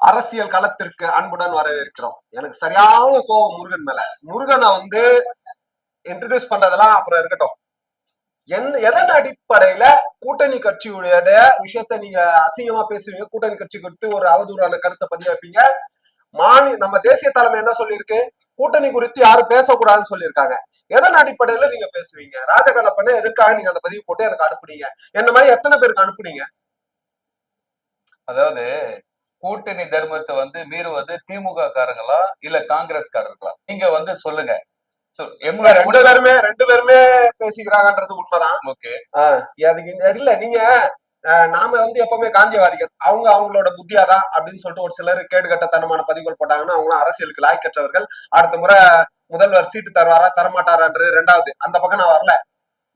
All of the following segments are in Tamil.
அரசியல் களத்திற்கு அன்புடன் வரவேற்கிறோம். எனக்கு சரியான கோவம் முருகன் மேல. முருகனை வந்து இன்ட்ரடியூஸ் பண்றதெல்லாம் அப்புறம் இருக்கட்டும். எந்த எதன் அடிப்படையில கூட்டணி கட்சியுடைய விஷயத்த நீங்க அசிங்கமா பேசுவீங்க. கூட்டணி கட்சி குறித்து ஒரு அவதூறான கருத்தை பதிவு வைப்பீங்க மாநில நம்ம தேசிய தலைமை என்ன சொல்லியிருக்கு? கூட்டணி குறித்து யாரும் பேசக்கூடாதுன்னு சொல்லியிருக்காங்க. எதன் அடிப்படையில நீங்க பேசுவீங்க? ராஜகண்ணப்பனை எதற்காக நீங்க அந்த பதிவு போட்டு எனக்கு அனுப்புனீங்க? என்ன மாதிரி எத்தனை பேருக்கு அனுப்புனீங்க? அதாவது கூட்டணி தர்மத்தை வந்து மீறுவது திமுக காரங்களா இல்ல காங்கிரஸ் காரர்களா நீங்க வந்து சொல்லுங்க. ரெண்டு பேருமே ரெண்டு பேருமே பேசிக்கிறாங்கன்றது உண்மைதான். ஓகே. அதுக்கு இல்ல நீங்க நாம வந்து எப்பவுமே காந்தியவாதிகள் அவங்க அவங்களோட புத்தியாதான் அப்படின்னு சொல்லிட்டு ஒரு சிலர் கேடுகட்டத்தனமான பதிவுகள் போட்டாங்கன்னா அவங்களும் அரசியலுக்கு லாய்க்கற்றவர்கள் அடுத்த முறை முதல்வர் சீட்டு தருவாரா தரமாட்டாரான்றது ரெண்டாவது. அந்த பக்கம் நான் வரல.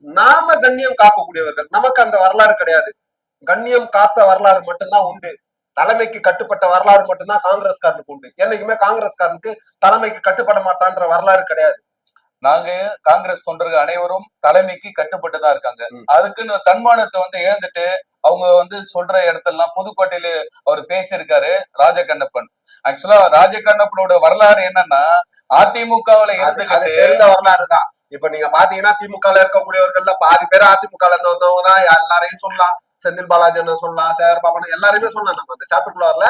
நாம கண்ணியம் காக்கக்கூடியவர்கள். நமக்கு அந்த வரலாறு கிடையாது. கண்ணியம் காத்த வரலாறு மட்டும்தான் உண்டு. தலைமைக்கு கட்டுப்பட்ட வரலாறு மட்டும்தான் காங்கிரஸ்காரனுக்கு உண்டு. என்னைக்குமே காங்கிரஸ்காரனுக்கு தலைமைக்கு கட்டுப்பட மாட்டான்ற வரலாறு கிடையாது. நாங்க காங்கிரஸ் தொண்டர்கள் அனைவரும் தலைமைக்கு கட்டுப்பட்டு தான் இருக்காங்க. அதுக்குன்னு தன்மானத்தை வந்து இழந்துட்டு அவங்க வந்து சொல்ற இடத்தெல்லாம் புதுக்கோட்டையில அவர் பேசியிருக்காரு ராஜகண்ணப்பன். ஆக்சுவலா ராஜகண்ணப்பனோட வரலாறு என்னன்னா அதிமுகவுல அது அது இருந்துகிட்டு தெரிந்த வரலாறு தான் இப்ப நீங்க பாத்தீங்கன்னா திமுகல இருக்கக்கூடியவர்கள்ல பாதி பேர் அதிமுகல இருந்து வந்தவங்க தான் எல்லாரையும் சொல்லலாம். செந்தில் பாலாஜி அண்ணன் சொல்லலாம் சேகர் பாபன் எல்லாரையுமே சொல்லலாம் நம்ம அந்த சாப்டர்குள்ள வரல.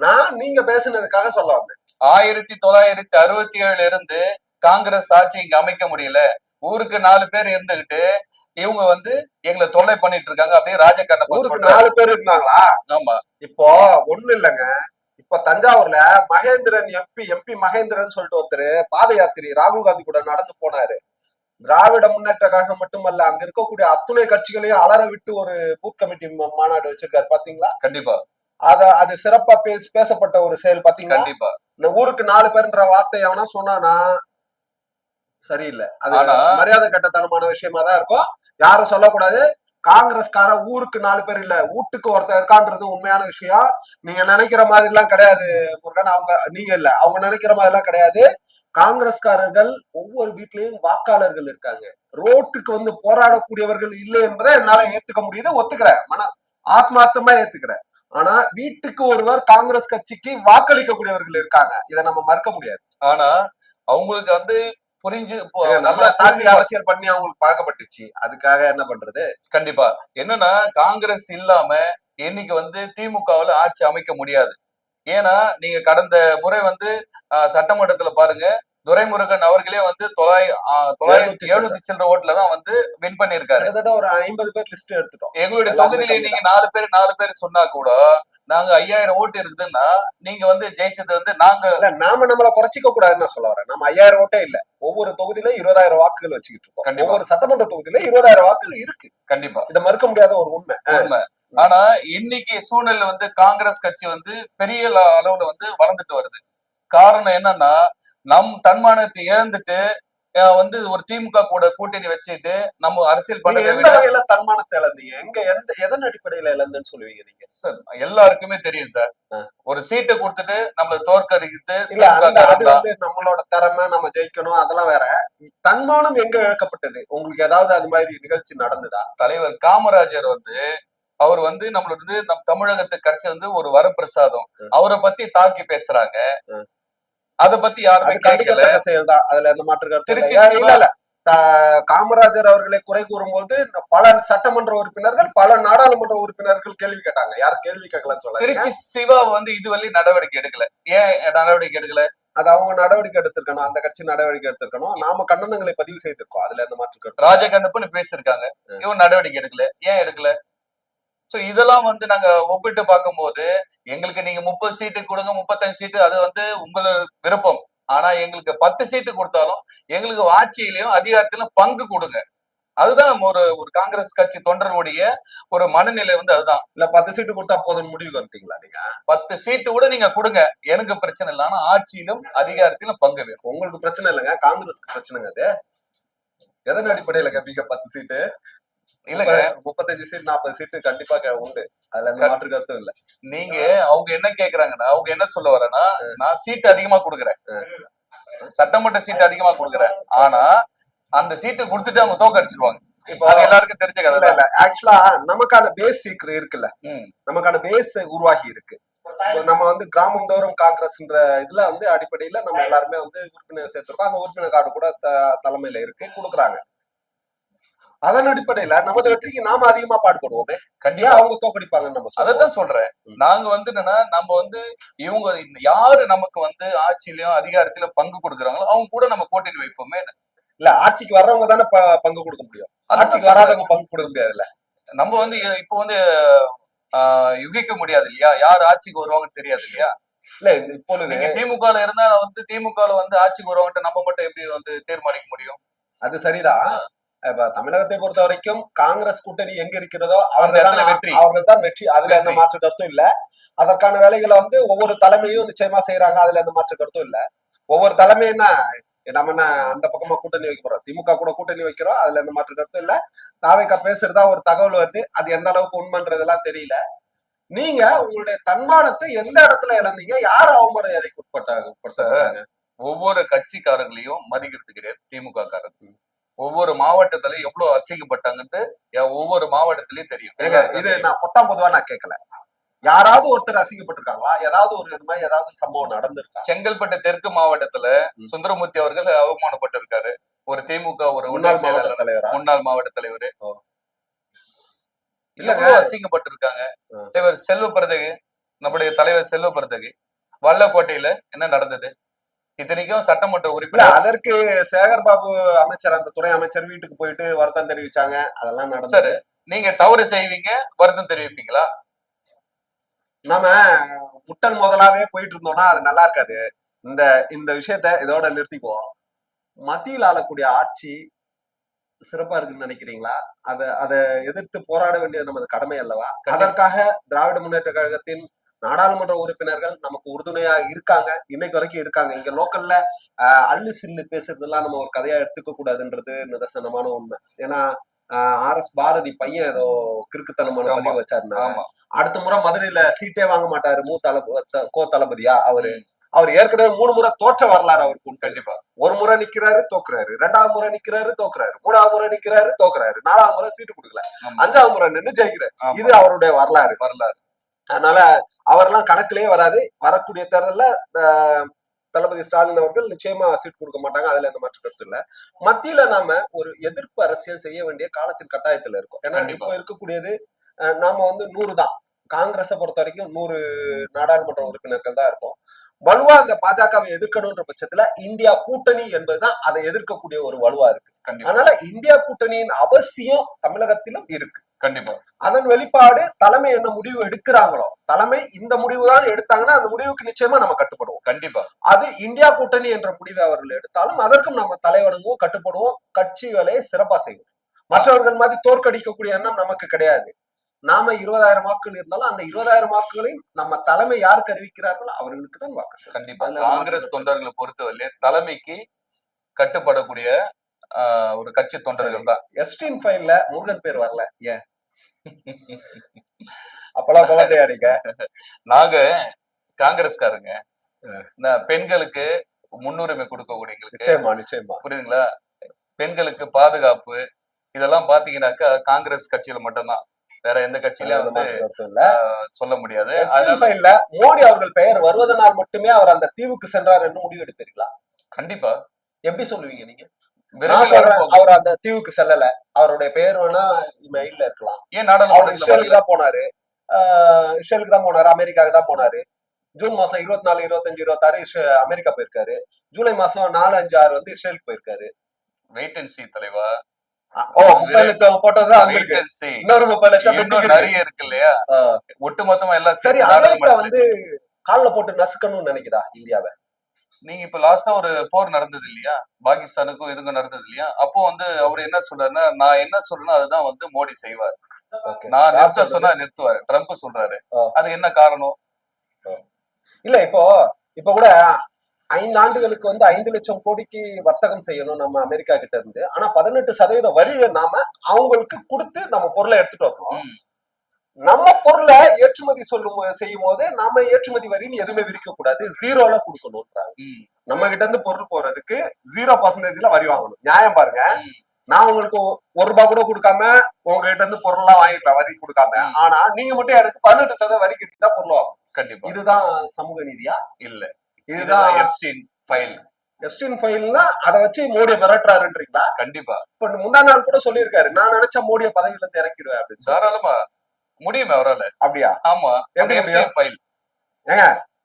நான் நீங்க பேசுனதுக்காக சொல்ல வந்தேன். ஆயிரத்தி தொள்ளாயிரத்தி அறுபத்தி ஏழுல இருந்து காங்கிரஸ் ஆட்சி இங்க அமைக்க முடியல. ஊருக்கு நாலு பேர் இருந்துகிட்டு இவங்க வந்து எங்களை தொல்லை பண்ணிட்டு இருக்காங்க அப்படியே சொல்றாரு நாலு பேர் இருந்தாங்களா? ஆமா. இப்போ ஒண்ணு இல்லைங்க. இப்ப தஞ்சாவூர்ல மகேந்திரன் எம்பி எம்பி மகேந்திரன் சொல்லிட்டு ஒருத்தர் பாத யாத்திரை ராகுல் காந்தி கூட நடந்து போனாரு. திராவிட முன்னேற்ற கழகம் மட்டுமல்ல அங்க இருக்கக்கூடிய அத்துணை கட்சிகளையும் அலற விட்டு ஒரு பூத் கமிட்டி மாநாடு வச்சிருக்காரு பாத்தீங்களா? கண்டிப்பா. அத அது சிறப்பா பேச பேசப்பட்ட ஒரு செயல் பாத்தீங்களா? கண்டிப்பா. இந்த ஊருக்கு நாலு பேர்ன்ற வார்த்தை எவனா சொன்னானா சரியில்லை. அது மரியாதை கட்டத்தனமான விஷயமா தான் இருக்கும். யாரும் சொல்லக்கூடாது. காங்கிரஸ்கார ஊருக்கு நாலு பேர் இல்ல வீட்டுக்கு ஒருத்தர் இருக்கான்றது உண்மையான விஷயம். நீங்க நினைக்கிற மாதிரி எல்லாம் கிடையாது முருகன். அவங்க நீங்க இல்ல அவங்க நினைக்கிற மாதிரி எல்லாம் கிடையாது. காங்கிரஸ்காரர்கள் ஒவ்வொரு வீட்லயும் வாக்காளர்கள் இருக்காங்க. ரோட்டுக்கு வந்து போராடக்கூடியவர்கள் இல்லை என்பதை என்னால ஏத்துக்க முடியுது ஒத்துக்கிறேன் மன ஆத்மார்த்தமா ஏத்துக்கிறேன் ஆனா வீட்டுக்கு ஒருவர் காங்கிரஸ் கட்சிக்கு வாக்களிக்கக்கூடியவர்கள் இருக்காங்க. இதை நம்ம மறுக்க முடியாது. ஆனா அவங்களுக்கு வந்து புரிஞ்சு நல்லா தாண்டி அரசியல் பண்ணி அவங்களுக்கு பழக்கப்பட்டுச்சு. அதுக்காக என்ன பண்றது? கண்டிப்பா. என்னன்னா காங்கிரஸ் இல்லாம இன்னைக்கு வந்து திமுகவுல ஆட்சி அமைக்க முடியாது. ஏன்னா நீங்க கடந்த முறை வந்து சட்டமன்றத்துல பாருங்க துரைமுருகன் அவர்களே வந்து தொள்ளாய் தொள்ளாயிரத்தி எழுநூத்தி சில்லற. ஓட்டுல தான் வந்து வின் பண்ணிருக்காரு ஒரு ஐம்பது பேர் லிஸ்ட் எடுத்துட்டோம். எங்களுடைய தொகுதியில நீங்க நாலு பேர் நாலு பேர் சொன்னா கூட நாங்க ஐயாயிரம் ஓட்டு இருக்குதுன்னா நீங்க வந்து ஜெயிச்சது வந்து நாங்க நாம நம்மள குறைச்சிக்க கூடாதுன்னு சொல்ல வரேன். நம்ம ஐயாயிரம் ஓட்டே இல்ல. ஒவ்வொரு தொகுதியில இருபதாயிரம் வாக்குகள் வச்சுக்கிட்டு இருக்கோம். கண்டிப்பா. ஒவ்வொரு சட்டமன்ற தொகுதியில இருபதாயிரம் வாக்குகள் இருக்கு. கண்டிப்பா. இதை மறுக்க முடியாத ஒரு உண்மை. உண்மை. ஆனா இன்னைக்கு சூழ்நிலை வந்து காங்கிரஸ் கட்சி வந்து பெரிய அளவுல வந்து வளர்ந்துட்டு வருது. காரணம் என்னன்னா நம் தன்மானத்தை இழந்துட்டு வந்து ஒரு திமுக கூட கூட்டணி வச்சுட்டு நம்ம அரசியல் பண்ணதை எந்த வகையில தன்மானத்தை இழந்தீங்க? எங்க எந்த எதன் அடிப்படையில இழந்தேன்னு சொல்லுவீங்க நீங்க? சார், எல்லாருக்குமே தெரியும் சார். ஒரு சீட்டை கொடுத்துட்டு நம்மள திமுக அது. வந்து நம்மளோட திறமை நம்ம ஜெயிக்கணும் அதெல்லாம் வேற. தன்மானம் எங்க இழக்கப்பட்டது? உங்களுக்கு ஏதாவது அது மாதிரி நிகழ்ச்சி நடந்ததா? தலைவர் காமராஜர் வந்து அவர் வந்து நம்மளோட வந்து நம் தமிழகத்துக்கு கிடைச்சது வந்து ஒரு வரப்பிரசாதம். அவரை பத்தி தாக்கி பேசுறாங்க. அத பத்தி யாருமே கேட்கல கண்டிக்கத்தக்க செயல் தான் அதுல எந்த மாற்று கருத்து திருச்சி இல்லை. இல்ல காமராஜர் அவர்களை குறை கூறும்போது பல சட்டமன்ற உறுப்பினர்கள் பல நாடாளுமன்ற உறுப்பினர்கள் கேள்வி கேட்டாங்க. யார் கேள்வி கேட்கலன்னு சொல்ல திருச்சி சிவா வந்து இதுவரை நடவடிக்கை எடுக்கல. ஏன் நடவடிக்கை எடுக்கல? அது அவங்க நடவடிக்கை எடுத்திருக்கணும். அந்த கட்சி நடவடிக்கை எடுத்திருக்கணும். நாம கண்டனங்களை பதிவு செய்திருக்கோம். அதுல எந்த மாற்று கருத்து ராஜகண்ணப்பன் பேசியிருக்காங்க. இவன் நடவடிக்கை எடுக்கல. ஏன் எடுக்கல? சோ இதெல்லாம் வந்து நாங்க ஒப்பிட்டு பார்க்கும்போது எங்களுக்கு நீங்க முப்பது சீட்டு கொடுங்க முப்பத்தஞ்சு சீட்டு அது வந்து உங்களோட விருப்பம். ஆனா எங்களுக்கு பத்து சீட்டு கொடுத்தாலும் எங்களுக்கு ஆட்சியிலையும் அதிகாரத்திலும் பங்கு கொடுங்க. அதுதான் ஒரு ஒரு காங்கிரஸ் கட்சி தொண்டர்களுடைய ஒரு மனநிலை வந்து அதுதான். இல்ல பத்து சீட்டு கொடுத்தா போதும் முடிவு வந்துட்டீங்களா நீங்க? பத்து சீட்டு கூட நீங்க கொடுங்க. எனக்கு பிரச்சனை இல்லை. ஆனா ஆட்சியிலும் அதிகாரத்திலும் பங்கு வேணும். உங்களுக்கு பிரச்சனை இல்லைங்க. காங்கிரஸ்க்கு பிரச்சனைங்க அது. எதன் அடிப்படையில கேப்பீங்க பத்து சீட்டு இல்லங்க. முப்பத்தஞ்சு சீட் நாற்பது சீட்டு கண்டிப்பா உண்டு. அதுல எந்த மாற்று கருத்தும் இல்ல. நீங்க அவங்க என்ன கேக்குறாங்கன்னா அவங்க என்ன சொல்ல வரேன்னா நான் சீட்டு அதிகமா கொடுக்குறேன். சட்டமன்ற சீட்டு அதிகமா கொடுக்குறேன். ஆனா அந்த சீட்டு கொடுத்துட்டு அவங்க தோக்கடிச்சிருவாங்க இப்போ எல்லாருக்கும் தெரிஞ்ச கதை இல்ல ஆக்சுவலா நமக்கான பேஸ் இருக்குல்ல. நமக்கான பேஸ் உருவாகி இருக்கு. நம்ம வந்து கிராமம் தோறும் காங்கிரஸ்ன்ற இதுல வந்து அடிப்படையில நம்ம எல்லாருமே வந்து உறுப்பினர் சேர்த்திருக்கோம். அந்த உறுப்பினர் கார்டு கூட தலைமையில இருக்கு. கொடுக்குறாங்க. அதன் அடிப்படையில நமது வெற்றிக்கு நாம அதிகமா பாடுபடுவோமே கண்டிப்பா. அவங்க தோக்கடிப்பாங்கன்னு நம்ம அதத்தான் சொல்றேன். நாங்க வந்து என்னன்னா நம்ம வந்து இவங்க யாரு நமக்கு வந்து ஆட்சியிலயும் அதிகாரத்திலும் பங்கு கொடுக்குறாங்களோ அவங்க கூட நம்ம கூட்டணி வைப்போமே இல்ல ஆட்சிக்கு வர்றவங்க தானே பங்கு கொடுக்க முடியும். ஆட்சிக்கு. வராதவங்க பங்கு கொடுக்க முடியாதுல்ல. நம்ம வந்து இப்போ வந்து ஆஹ், யுகிக்க முடியாது இல்லையா? யார் ஆட்சிக்கு வருவாங்கன்னு தெரியாது இல்லையா? இல்ல இப்பொழுது நீங்க திமுக இருந்தா வந்து திமுக வந்து ஆட்சிக்கு வருவாங்கன்ட்டு நம்ம மட்டும் எப்படி வந்து தீர்மானிக்க முடியும்? அது சரிதான். இப்ப தமிழகத்தை பொறுத்த வரைக்கும் காங்கிரஸ் கூட்டணி எங்க இருக்கிறதோ இடத்துல தான் வெற்றி. அவர்கள் தான் வெற்றி. அதுல எந்த. மாற்று கருத்தும் இல்ல. அதற்கான வேலைகளை வந்து ஒவ்வொரு தலைமையும் நிச்சயமா செய்யறாங்க அதுல எந்த மாற்று கருத்தும் இல்ல. ஒவ்வொரு தலைமை என்ன நம்ம என்ன அந்த பக்கமா கூட்டணி வைக்க போறோம்? திமுக கூட கூட்டணி வைக்கிறோம். அதுல எந்த மாற்று கருத்தும் இல்ல. தாவைக்கா பேசுறதா ஒரு தகவல் வருது. அது எந்த அளவுக்கு உண்மைன்றதெல்லாம் தெரியல. நீங்க உங்களுடைய தன்மானத்தை எந்த இடத்துல இழந்தீங்க? யார் அவமரியாதைக்கு உட்பட்டாங்க? ஒவ்வொரு கட்சிக்காரங்களையும் மதிக்கிறது கிடையாது திமுக காரங்க ஒவ்வொரு மாவட்டத்துல எவ்வளவு அசிங்கப்பட்டாங்கன்ட்டு ஒவ்வொரு மாவட்டத்திலயும் தெரியும். இது நான் பொத்தாம் பொதுவா நான் கேட்கல யாராவது ஒருத்தர் அசிங்கப்பட்டிருக்காங்களா? ஏதாவது ஒரு இது மாதிரி ஏதாவது சம்பவம் நடந்திருக்கா? செங்கல்பட்டு தெற்கு மாவட்டத்துல. சுந்தரமூர்த்தி அவர்கள் அவமானப்பட்டு இருக்காரு ஒரு திமுக ஒரு முன்னாள் மாவட்ட தலைவரா? முன்னாள் மாவட்ட தலைவர். இல்ல அசிங்கப்பட்டிருக்காங்க. தலைவர் செல்வ பிறந்தகை நம்முடைய தலைவர் செல்வ பிறந்தகை வல்லக்கோட்டையில என்ன நடந்தது? இத்தனைக்கும் சட்டமன்ற உறுப்பினர். அதற்கு சேகர் பாபு அமைச்சர் அந்த துறை அமைச்சர் வீட்டுக்கு போயிட்டு வருத்தம் தெரிவிச்சாங்க. அதெல்லாம் நடந்தது. நீங்க தவறு செய்வீங்க வருத்தம் தெரிவிப்பீங்களா? நம்ம முட்டல் முதலாவே போயிட்டு இருந்தோம்னா அது நல்லா இருக்காது. இந்த இந்த விஷயத்த இதோட நிறுத்திக்குவோம். மத்தியில் ஆளக்கூடிய ஆட்சி சிறப்பா இருக்குன்னு நினைக்கிறீங்களா? அத அதை எதிர்த்து போராட வேண்டியது நமது கடமை அல்லவா? அதற்காக திராவிட முன்னேற்ற கழகத்தின் நாடாளுமன்ற உறுப்பினர்கள் நமக்கு உறுதுணையா இருக்காங்க. இன்னைக்கு வரைக்கும் இருக்காங்க. இங்க லோக்கல்ல அள்ளு சில்லு பேசுறதெல்லாம் நம்ம ஒரு கதையா எடுத்துக்க கூடாதுன்றது நிதர்சனமான உண்மை. ஏன்னா ஆர் எஸ் பாரதி பையன் ஏதோ கிறுக்குத்தனமான. பதிவு வச்சாருனாங்க ஆமா. அடுத்த முறை மதுரையில சீட்டே வாங்க மாட்டாரு மூ கோ தளபதியா அவரு அவர் ஏற்கனவே மூணு முறை தோற்ற வரலாறு அவருக்கு கண்டிப்பா. ஒரு முறை நிக்கிறாரு தோக்குறாரு. ரெண்டாவது முறை நிக்கிறாரு தோக்குறாரு. மூணாவது முறை நிக்கிறாரு தோக்குறாரு. நாலாவது முறை சீட்டு கொடுக்கல. அஞ்சாவது முறை நின்னு ஜெயிக்கிறாரு. இது அவருடைய வரலாறு. வரலாறு. அதனால அவரெல்லாம் கணக்கிலே வராது. வரக்கூடிய தேர்தல்ல தளபதி ஸ்டாலின் அவர்கள் நிச்சயமா சீட் கொடுக்க மாட்டாங்க. அதுல எந்த மாற்று கருத்து இல்ல. மத்தியில நாம ஒரு எதிர்ப்பு அரசியல் செய்ய வேண்டிய காலத்தின் கட்டாயத்துல இருக்கும். ஏன்னா. இப்போ இருக்கக்கூடியது நாம வந்து நூறு தான். காங்கிரஸை பொறுத்த வரைக்கும் நூறு நாடாளுமன்ற உறுப்பினர்கள் தான் இருக்கும் வலுவா அந்த பாஜகவை எதிர்க்கணும்ன்ற பட்சத்துல இந்தியா கூட்டணி என்பதுதான் அதை எதிர்க்கக்கூடிய ஒரு வலுவா இருக்கு. அதனால இந்தியா கூட்டணியின் அவசியம் தமிழகத்திலும் இருக்கு. கண்டிப்பா. அதன் வெளிப்பாடு தலைமை என்ன முடிவு எடுக்கிறாங்களோ தலைமை இந்த முடிவு தான் எடுத்தாங்கன்னா அந்த முடிவுக்கு நிச்சயமா நம்ம கட்டுப்படுவோம். கண்டிப்பா. அது இந்தியா கூட்டணி என்ற முடிவை அவர்கள் எடுத்தாலும் அதற்கும் நம்ம தலைவணங்குவோம் கட்டுப்படுவோம் கட்சி வேலையை சிறப்பா செய்வோம். மற்றவர்கள் மாதிரி தோற்கடிக்கக்கூடிய எண்ணம் நமக்கு கிடையாது. நாம இருபதாயிரம் வாக்குகள் இருந்தாலும் அந்த இருபதாயிரம் வாக்குகளையும் நம்ம தலைமை யாருக்கு அறிவிக்கிறார்களோ அவர்களுக்கு தான் வாக்கு. கண்டிப்பா. காங்கிரஸ் தொண்டர்களை பொறுத்தவரை தலைமைக்கு கட்டுப்படக்கூடிய ஒரு கட்சி தொண்டர்கள் தான். எஸ்டின் ஃபைல்ல முருகன் பேர் வரல. ஏன்? அப்பெல்லாம் குழந்தை அடிக்க நாங்க? காங்கிரஸ்காரங்க. பெண்களுக்கு முன்னுரிமை கொடுக்கக்கூடியவங்களுக்கு நிச்சயமா நிச்சயமா. புரியுதுங்களா? பெண்களுக்கு பாதுகாப்பு இதெல்லாம் பாத்தீங்கன்னாக்கா காங்கிரஸ் கட்சியில மட்டும்தான். வேற எந்த கட்சியில அந்த வந்து இல்ல. சொல்ல முடியாது. ஃபைல்ல மோடி அவர்கள் பெயர் வருவதனால் மட்டுமே அவர் அந்த தீவுக்கு சென்றார் என்று முடிவு எடுத்தீர்களா கண்டிப்பா. எப்படி சொல்லுவீங்க நீங்க? நான் சொல்றேன். அவர் அந்த தீவுக்கு செல்லல. அவருடைய பெயர் வேணா மெயில்ல இருக்கலாம். ஏன் அவர் இஸ்ரேலுக்கு? தான் போனாரு. இஸ்ரேலுக்கு தான் போனாரு அமெரிக்காவுக்கு தான் போனாரு. ஜூன் மாசம் இருபத்தி நாலு இருபத்தஞ்சு இருபத்தாறு அமெரிக்கா போயிருக்காரு. ஜூலை மாசம் நாலு அஞ்சு ஆறு வந்து இஸ்ரேலுக்கு போயிருக்காரு. வெயிட் அண்ட் சி தலைவா. ஓ முப்பது லட்சம் போட்டோஸ் இன்னொரு முப்பது லட்சம் இன்னும். நிறைய இருக்கு. இல்லையா? ஆஹ் ஒட்டுமொத்தமா எல்லாம் சரி அமெரிக்கா வந்து கால்ல போட்டு நசுக்கணும்னு நினைக்குதா இந்தியாவை? நீங்க இப்ப லாஸ்டா ஒரு போர் நடந்தது இல்லையா? பாகிஸ்தானுக்கும் இதுக்கும் நடந்தது இல்லையா? அப்போ வந்து அவர் என்ன சொல்றாருன்னா நான் என்ன சொல்றேனோ அதுதான் வந்து மோடி செய்வார். நான் நிறுத்த? சொன்னா நிறுத்துவாரு. ட்ரம்ப் சொல்றாரு. அது என்ன காரணம்? இல்ல இப்போ இப்ப கூட ஐந்து ஆண்டுகளுக்கு வந்து ஐந்து லட்சம் கோடிக்கு வர்த்தகம் செய்யணும் நம்ம அமெரிக்கா கிட்ட இருந்து. ஆனா பதினெட்டு சதவீத வரியை நாம அவங்களுக்கு கொடுத்து நம்ம பொருளை எடுத்துட்டு வரணும். நம்ம பொருளை ஏற்றுமதி சொல்லும் செய்யும் போது நாம ஏற்றுமதி வரின்னு எதுவுமே விரிக்க கூடாது ஜீரோல கொடுக்கணும்ன்றாங்க நம்ம கிட்ட இருந்து பொருள் போறதுக்கு ஜீரோ பர்சன்டேஜ்ல வரி வாங்கணும். நியாயம் பாருங்க. நான் உங்களுக்கு ஒரு ரூபாய் கூட கொடுக்காம உங்ககிட்ட இருந்து பொருள்லாம் வாங்கிப்பேன் வரி கொடுக்காம. ஆனா நீங்க மட்டும் எனக்கு பதினெட்டு சதவீதம் வரி கட்டி தான் பொருள் வாங்கணும். கண்டிப்பா. இதுதான் சமூக நீதியா? இல்ல. இதுதான் எப்ஸ்டீன் ஃபைல் எஸ்டின் ஃபைல்னா அதை வச்சு மோடியை மிரட்டுறாருன்றீங்களா? கண்டிப்பா. இப்ப முந்தா நாள் கூட சொல்லியிருக்காரு. நான் நினைச்சா மோடியை பதவியில இருந்து இறக்கிடுவேன் அப்படின்னு. தாராளமா. முடியுமே அவரால. அப்படியா? ஆமா. எப்படி எப்ஸ்டீன் ஃபைல் ஏங்க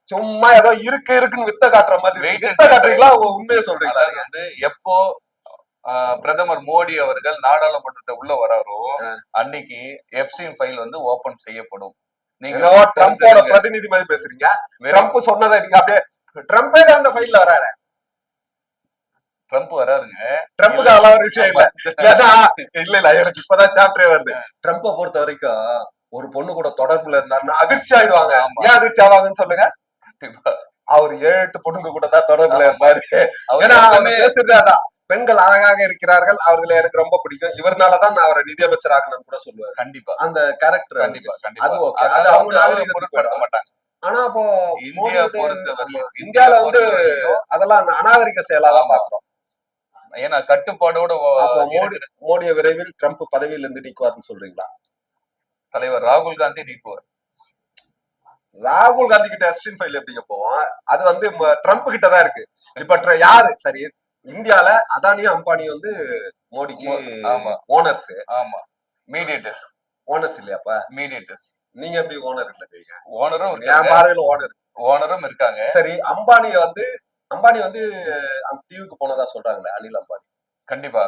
சும்மா ஏதோ இருக்கு இருக்குன்னு வித்த காட்டுற மாதிரி வித்த. காட்டுறீங்களா? உண்மையை சொல்றீங்களா? வந்து எப்போ பிரதமர் மோடி அவர்கள் நாடாளுமன்றத்தை உள்ள வராரோ அன்னைக்கு எப்ஸ்டீன் ஃபைல் வந்து ஓபன் செய்யப்படும். நீங்க தெரிஞ்சுக்கங்க. பிரதிநிதி மாதிரி பேசுறீங்க. ட்ரம்ப் சொன்னதை நீங்க அப்படியே ட்ரம்பே தான் அந்த ஃபைல்ல வராரு. ட்ரம்ப் வராருங்க. ட்ரம்ப்புக்கு ஒரு விஷயம் இல்ல. இல்ல. இல்ல எனக்கு இப்பதான் சாப்டரே வருது. ட்ரம்ப பொறுத்த வரைக்கும் ஒரு பொண்ணு கூட தொடர்புல இருந்தாருன்னா அதிர்ச்சி ஆயிடுவாங்க. ஏன் அதிர்ச்சி ஆவாங்கன்னு சொல்லுங்க. அவர் ஏழு எட்டு பொண்ணுங்க கூட தான் தொடர்புல. இருப்பாரு. ஏன்னா பேசுறது அதான். பெண்கள் அழகாக இருக்கிறார்கள். அவர்களை எனக்கு ரொம்ப பிடிக்கும். இவர்னாலதான் நான் அவரை நிதியமைச்சர் ஆகணும்னு கூட சொல்லுவாரு கண்டிப்பா. அந்த கேரக்டர் கண்டிப்பா கண்டிப்பா. அது. அதனால அது அவங்க மாட்டாங்க. ஆனா அப்போ இந்தியா பொறுத்தவரையிலும் இந்தியால வந்து அதெல்லாம் அநாகரிக செயலா தான். பாக்குறோம். ஏன்னா கட்டுப்பாடோட மோடி மோடியை விரைவில் ட்ரம்ப் பதவியில இருந்து நீக்குவார்னு சொல்றீங்களா? தலைவர் ராகுல் காந்தி நீக்குவார். ராகுல் காந்தி கிட்ட எஸ்டின் ஃபைல் எப்படிங்க போவோம் அது வந்து ட்ரம்ப் கிட்ட தான் இருக்கு. இப்ப யாரு? சரி இந்தியால அதானியும் அம்பானியும் வந்து மோடிக்கு. ஓனர்ஸ் ஆமா. மீடியேட்டர்ஸ் ஓனர்ஸ் இல்லையாப்பா? மீடியேட்டர்ஸ் நீங்க எப்படி ஓனர் இல்லைங்க ஓனரும் என் பார்வையில ஓனர் ஓனரும் இருக்காங்க. சரி அம்பானி வந்து அம்பானி வந்து அந்த தீவுக்கு போனதா சொல்றாங்களே அனில் அம்பானி. கண்டிப்பா.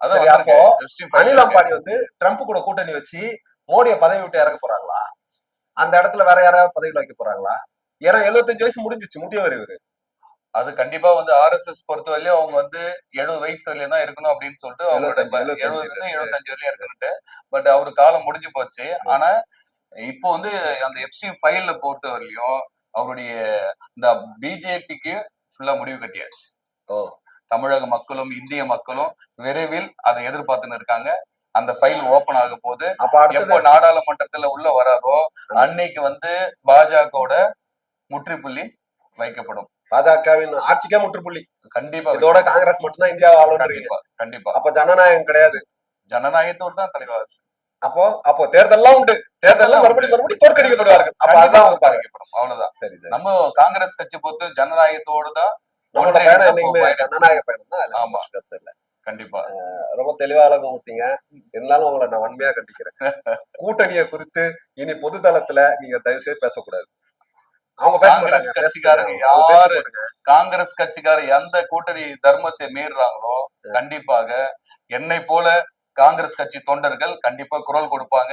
அதான் அப்போ. அனில் அம்பானி வந்து ட்ரம்ப் கூட கூட்டணி வச்சு மோடியை பதவி விட்டு இறக்க போறாங்களா? அந்த இடத்துல வேற யாராவது பதவியில் வைக்க போறாங்களா? ஏன்னா 75 வயசு முடிஞ்சிச்சு முதியவர் இவரு. அது கண்டிப்பா வந்து ஆர்எஸ்எஸ் பொறுத்தவரையிலும் அவங்க வந்து எழுபது வயசு வரையிலும் தான் இருக்கணும் அப்படின்னு சொல்லிட்டு அவங்களோட 75, 75 எழுபதுல இருந்து எழுபத்தஞ்சு வரையும் இருக்கணும்ட்டு. பட் அவரு காலம் முடிஞ்சு போச்சு. ஆனா இப்போ வந்து அந்த எஃப்சி ஃபைல்ல பொறுத்தவரையிலும் அவருடைய இந்த பிஜேபிக்கு ஃபுல்லா முடிவு கட்டியாச்சு. ஓ. தமிழக மக்களும் இந்திய மக்களும் விரைவில் அதை எதிர்பார்த்துன்னு இருக்காங்க. அந்த ஃபைல் ஓபன் ஆக போது எப்போ நாடாளுமன்றத்துல உள்ள வராரோ அன்னைக்கு வந்து பாஜகவோட முற்றுப்புள்ளி வைக்கப்படும். பாஜகவின் ஆட்சிக்கே முற்றுப்புள்ளி. கண்டிப்பா இதோட காங்கிரஸ் மட்டும்தான் இந்தியா ஆளுன்றீங்க கண்டிப்பா அப்ப ஜனநாயகம் கிடையாது. ஜனநாயகத்தோடு தான் தலைவர் அப்போ அப்போ தேர்தல்லாம் உண்டு. தேர்தல்லாம் மறுபடியும் மறுபடியும் தோற்கடிக்கப்படுவார்கள் அப்ப அதான் பாதிக்கப்படும் அவ்வளவுதான். சரி சரி. நம்ம காங்கிரஸ் கட்சி பொறுத்து ஜனநாயகத்தோடு தான். ஜனநாயக பயணம் தான் ஆமா. கண்டிப்பா. ரொம்ப தெளிவா அழகு கொடுத்தீங்க இருந்தாலும் உங்களை நான் வன்மையா கண்டிக்கிறேன். கூட்டணியை குறித்து இனி பொது தளத்துல நீங்க தயவு செய்து பேசக்கூடாது. அவங்க காங்கிரஸ் கட்சிக்காரங்க யாரு. காங்கிரஸ் கட்சிக்கார எந்த கூட்டணி தர்மத்தை மீறுறாங்களோ கண்டிப்பாக என்னை போல காங்கிரஸ் கட்சி தொண்டர்கள் கண்டிப்பா குரல் கொடுப்பாங்க.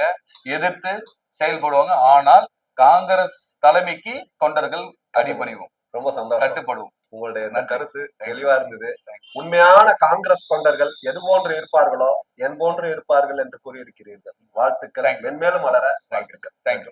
எதிர்த்து செயல்படுவாங்க. ஆனால் காங்கிரஸ் தலைமைக்கு தொண்டர்கள் அடிபணிவும். ரொம்ப சந்தோஷம். கட்டுப்படுவோம். உங்களுடைய. கருத்து தெளிவா இருந்தது. உண்மையான காங்கிரஸ் தொண்டர்கள் எது போன்று இருப்பார்களோ என் போன்று இருப்பார்கள் என்று கூறியிருக்கிறீர்கள். வாழ்த்துக்கள். மென்மேலும் வளர வாழ்த்துக்கள். தேங்க்யூ